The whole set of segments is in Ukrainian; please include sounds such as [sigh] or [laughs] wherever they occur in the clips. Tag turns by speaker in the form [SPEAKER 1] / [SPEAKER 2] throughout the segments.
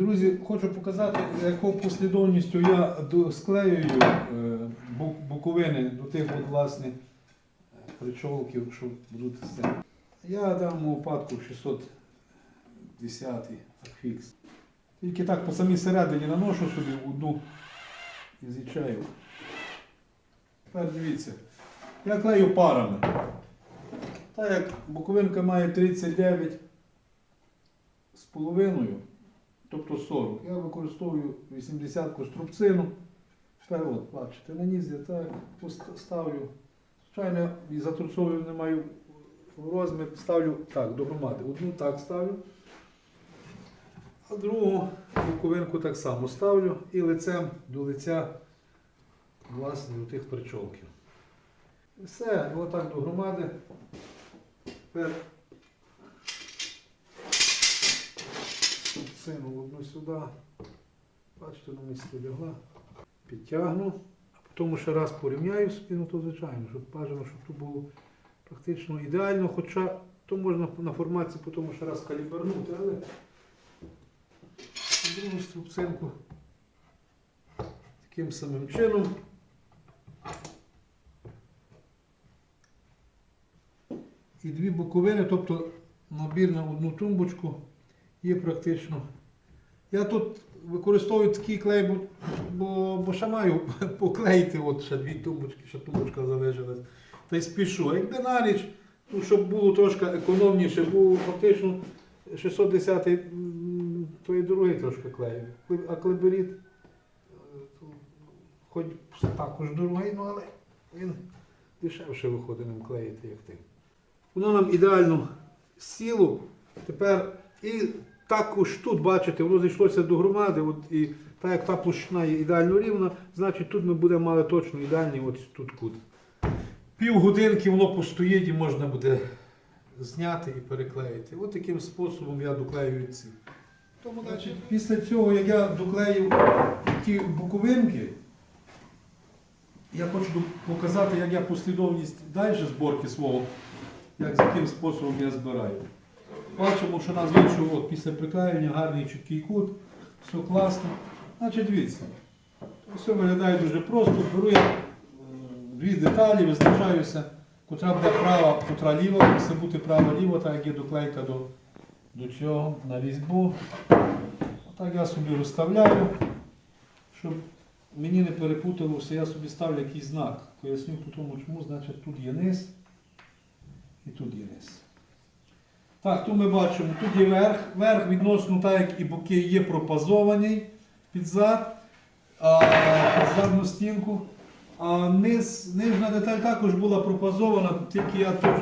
[SPEAKER 1] Друзі, хочу показати, якою послідовністю я склеюю е, буковини до тих от, власне причолків, що будуть з цим. Я дам у випадку 610 фікс. Тільки так по самій середині наношу собі одну і з'їчаю. Тепер дивіться. Я клею парами. Так як буковинка має 39 з половиною, тобто 40, я використовую 80 струбцину. Тепер бачите, на низ я так ставлю. Звичайно, і затрусовую не маю розмір, ставлю так, до громади. Одну так ставлю, а другу буковинку так само ставлю і лицем до лиця власне до тих причолків. Все, отак до громади. Тепер сину одну сюди. Бачите, на місці лягла. Підтягну, а потім ще раз порівняю спину, то звичайно, щоб бажано, щоб тут було практично ідеально, хоча то можна на формації потім ще раз калібернути, але другу струбцинку таким самим чином. І дві боковини, тобто набір на одну тумбочку є практично. Я тут використовую такий клей, бо, бо, бо ще маю [laughs] поклеїти от ще дві тумбочки, щоб тумбочка залишилась. Та й спішу. А якби на ніч, ну, щоб було трошки економніше, було фактично 610 м, то і другий трошки клею. А клеберіт, е, хоч також дорогий, ну, але він дешевше виходить ним клеїти, як ти. Воно нам ідеально сіло. Тепер і також тут, бачите, воно зійшлося до громади, от, і так як та площина є ідеально рівна, значить тут ми будемо мати точно ідеальний от тут кут. Півгодинки воно постоїть і можна буде зняти і переклеїти. От таким способом я доклеюю ці. Тому, значить, після цього, як я доклеїв ті боковинки, я хочу показати, як я послідовність далі зборки свого, як з яким способом я збираю. Бачимо, що нас вийшов після приклеєння гарний чіткий кут, все класно. Значить, дивіться, все виглядає дуже просто. Беру я дві деталі, визначаюся, котра буде права, котра ліва, мусить бути права-ліва, так як є доклейка до, до цього на різьбу. Отак я собі розставляю, щоб мені не перепуталося, я собі ставлю якийсь знак. Поясню по тому, чому, значить тут є низ і тут є низ. Так, тут ми бачимо, тут є верх. Верх відносно так, як і боки є пропазований під зад, а, під задну стінку. А низ, нижня деталь також була пропазована, тільки я той,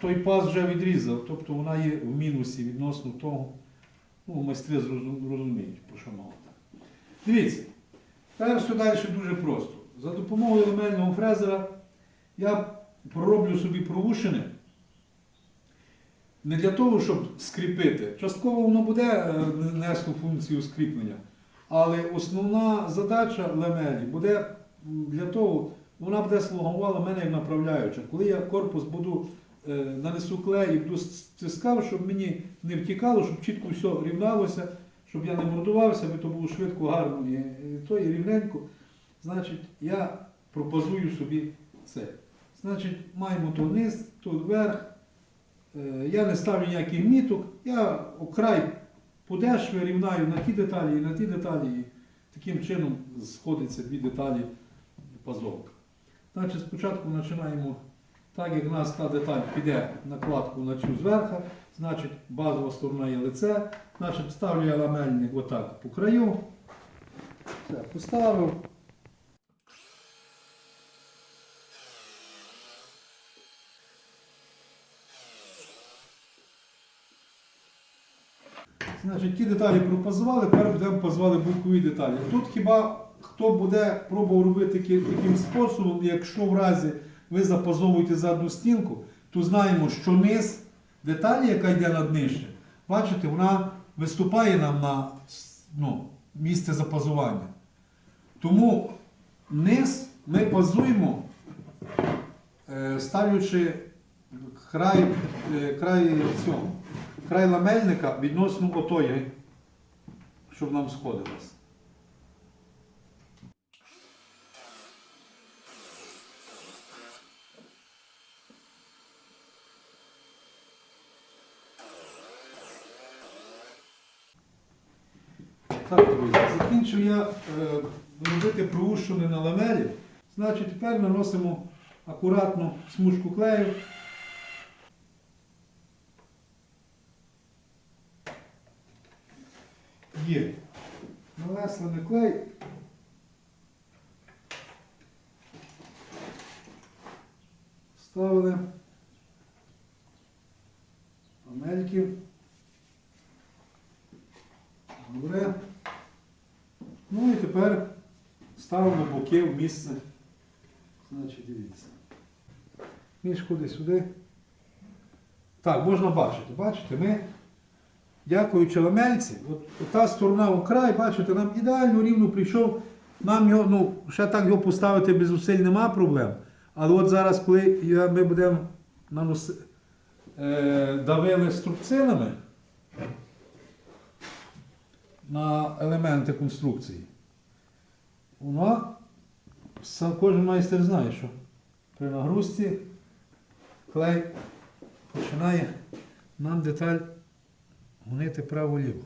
[SPEAKER 1] той паз вже відрізав. Тобто вона є в мінусі відносно того. Ну, майстри розуміють, про що мова. Дивіться, тепер все далі дуже просто. За допомогою ламельного фрезера я пророблю собі провушини. Не для того, щоб скріпити. Частково воно буде е, нести функцію скріплення. Але основна задача ламелі буде для того, вона буде слугувала мене як направляюча. Коли я корпус буду е, нанесу клей і буду стискав, щоб мені не втікало, щоб чітко все рівналося, щоб я не мордувався, аби то було швидко, гарно і, то і рівненько. Значить, я пропозую собі це. Значить, маємо то вниз, тут вверх. Е, Я не ставлю ніяких міток, я окрай подешви рівнаю на ті деталі і на ті деталі. І таким чином сходяться дві деталі пазовка. Значить, спочатку починаємо, так як в нас та деталь піде накладку на цю зверху, значить базова сторона є лице, значить ставлю я ламельник отак по краю. Все, поставив. Значить, ті деталі пропазували, тепер будемо пазували бокові деталі. Тут хіба хто буде пробував робити таки- таким способом, якщо в разі ви запазовуєте задну стінку, то знаємо, що низ деталі, яка йде над нижче, бачите, вона виступає нам на ну, місце запазування. Тому низ ми пазуємо, е, ставлячи край, е, край цього край ламельника відносно отої, що щоб нам сходилось. Так, друзі, закінчив я е, робити проущене на ламелі. Значить, тепер наносимо акуратно смужку клею. Є. Нанесли на клей. Ставили ламельки. Добре. Ну і тепер ставимо боки в місце. Значить, дивіться. Мішку десь сюди. Так, можна бачити. Бачите, ми, дякуючи ламельці, от, та сторона у край, бачите, нам ідеально рівно прийшов. Нам його, ну, ще так його поставити без зусиль нема проблем. Але от зараз, коли я- ми будемо наноси, е, давили струбцинами, на елементи конструкції. Воно, сам кожен майстер знає, що при нагрузці клей починає нам деталь гонити право-ліво.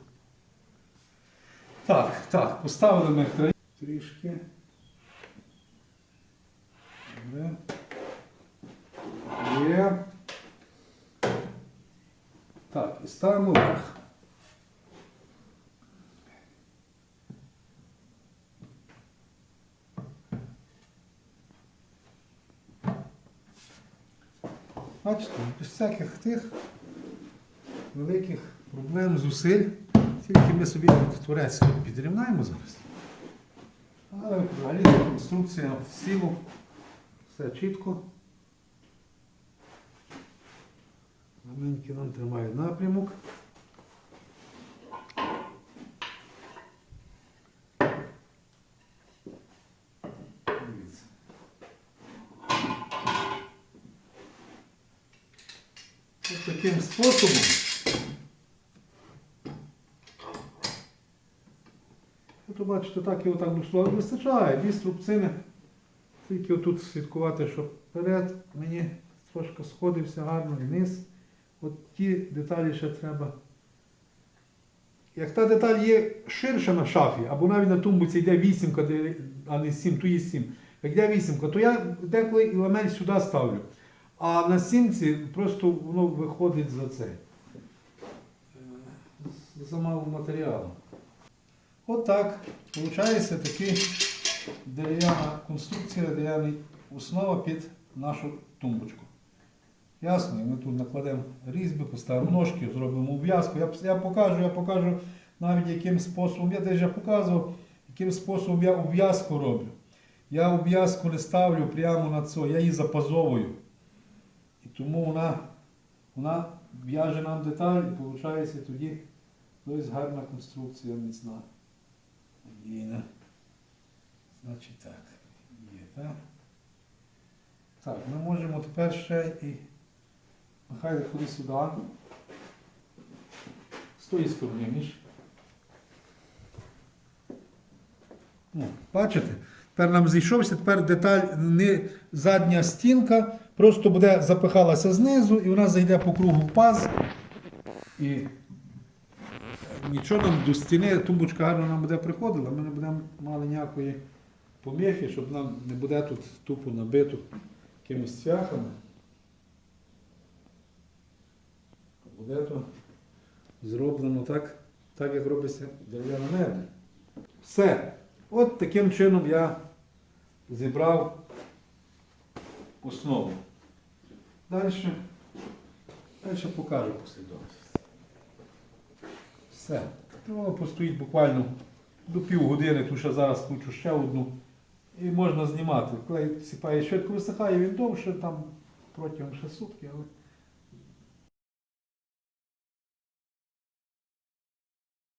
[SPEAKER 1] Так, так, поставили ми край трішки. Добре. Є. Так, і ставимо вверх. Бачите, без всяких тих великих проблем, зусиль. Тільки ми собі творець тут підрівнаємо зараз. Але взагалі конструкція в силу, все чітко. Маленькі нам тримають напрямок. Таким способом. От бачите, так і отак слова вистачає. Дві струбцини. Тільки отут слідкувати, щоб вперед мені трошки сходився гарно вниз. От ті деталі ще треба. Як та деталь є ширша на шафі, або навіть на тумбуці йде вісімка, а не сім, то є сім. Як йде вісімка, то я деколи і ламель сюди ставлю. А на сімці просто воно виходить за це. Е, За мало матеріалу. Отак. Получається такий дерев'яна конструкція, дерев'яна основа під нашу тумбочку. Ясно, і ми тут накладемо різьби, поставимо ножки, зробимо обв'язку. Я, я покажу, я покажу навіть яким способом, я теж показував, яким способом я обв'язку роблю. Я обв'язку не ставлю прямо на це, я її запазовую. І тому вона, вона в'яже нам деталь і виходить тоді гарна конструкція міцна. Надійна. Значить так. Є, так? Так, ми можемо тепер ще і. Нехай ходи сюди. З тої сторони, між. Ну, бачите? Тепер нам зійшовся, тепер деталь не задня стінка, просто буде запихалася знизу і вона зайде по кругу в паз. І нічого нам до стіни, тумбочка гарно нам буде приходила, ми не будемо мали ніякої поміхи, щоб нам не буде тут тупо набито якимись цвяхами. Буде то зроблено так, так як робиться дерев'яна мебель. Все. От таким чином я зібрав основу. Далі, далі покажу послідовність. Все. Ну, Воно постоїть буквально до півгодини, тому що зараз включу ще одну. І можна знімати. Клей сіпає швидко висихає, він довше, там протягом ще сутки, але